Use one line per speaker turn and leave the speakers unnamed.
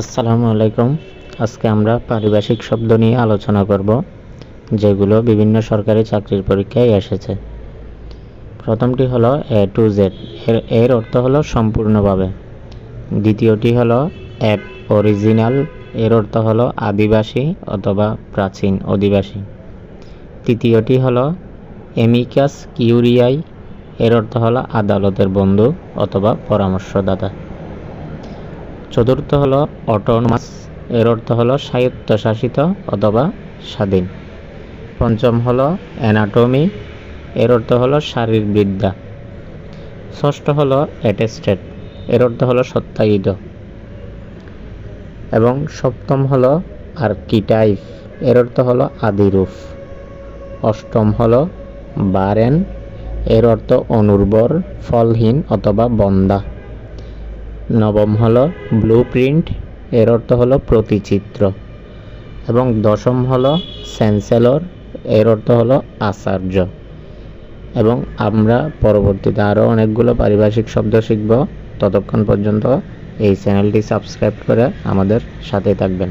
আসসালামু আলাইকুম। আজকে আমরা পারিভাষিক শব্দ নিয়ে আলোচনা করব, যেগুলো বিভিন্ন সরকারি চাকরির পরীক্ষায় এসেছে। প্রথমটি হলো এ টু জেড এর এর অর্থ হলো সম্পূর্ণভাবে। দ্বিতীয়টি হলো অ্যাপ অরিজিনাল এর অর্থ হলো আদিবাসী অথবা প্রাচীন অধিবাসী। তৃতীয়টি হলো এমিকাস কিউরিয়াই এর অর্থ হলো আদালতের বন্ধু অথবা পরামর্শদাতা। চতুর্থ হলো অটোনমাস, এর অর্থ হলো স্বায়ত্তশাসিত অথবা স্বাধীন। পঞ্চম হলো অ্যানাটমি, এর অর্থ হলো শারীরবিদ্যা ষষ্ঠ হলো অ্যাটেস্টেড, এর অর্থ হলো সত্যায়িত। এবং সপ্তম হলো আর্কিটাইপ এর অর্থ হলো আদিরূপ। অষ্টম হলো বারেন, এর অর্থ অনুর্বর, ফলহীন অথবা বন্দা। নবম হলো ব্লু প্রিন্ট এর অর্থ হলো প্রতিচিত্র। এবং দশম হলো স্যান্সেলর এর অর্থ হলো আচার্য। এবং আমরা পরবর্তীতে আরও অনেকগুলো পারিভাষিক শব্দ শিখব। ততক্ষণ পর্যন্ত এই চ্যানেলটি সাবস্ক্রাইব করে আমাদের সাথে থাকবেন।